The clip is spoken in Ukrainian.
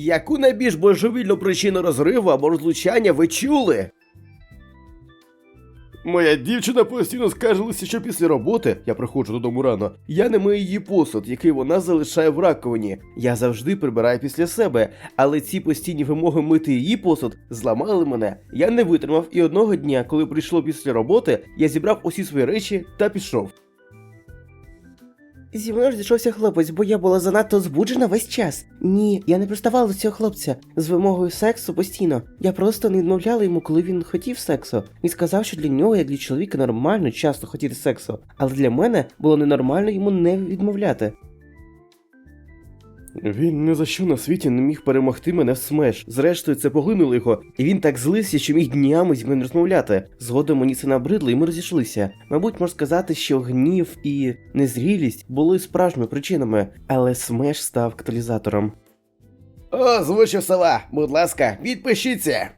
Яку найбільш божевільну причину розриву або розлучання ви чули? Моя дівчина постійно скаржилася, що після роботи я приходжу додому рано. Я не мию її посуд, який вона залишає в раковині. Я завжди прибираю після себе, але ці постійні вимоги мити її посуд зламали мене. Я не витримав, і одного дня, коли прийшло після роботи, я зібрав усі свої речі та пішов. Зі мною зійшовся хлопець, бо я була занадто збуджена весь час. Ні, я не приставала до цього хлопця з вимогою сексу постійно. Я просто не відмовляла йому, коли він хотів сексу. Він сказав, що для нього, як для чоловіка, нормально часто хотіти сексу, але для мене було ненормально йому не відмовляти. Він ні за що на світі не міг перемогти мене в смеш. Зрештою, це поглинуло його, і він так злився, що міг днями зі мною розмовляти. Згодом мені це набридло, і ми розійшлися. Мабуть, можна сказати, що гнів і незрілість були справжніми причинами, але смеш став каталізатором. О, звучу села, будь ласка, відпишіться.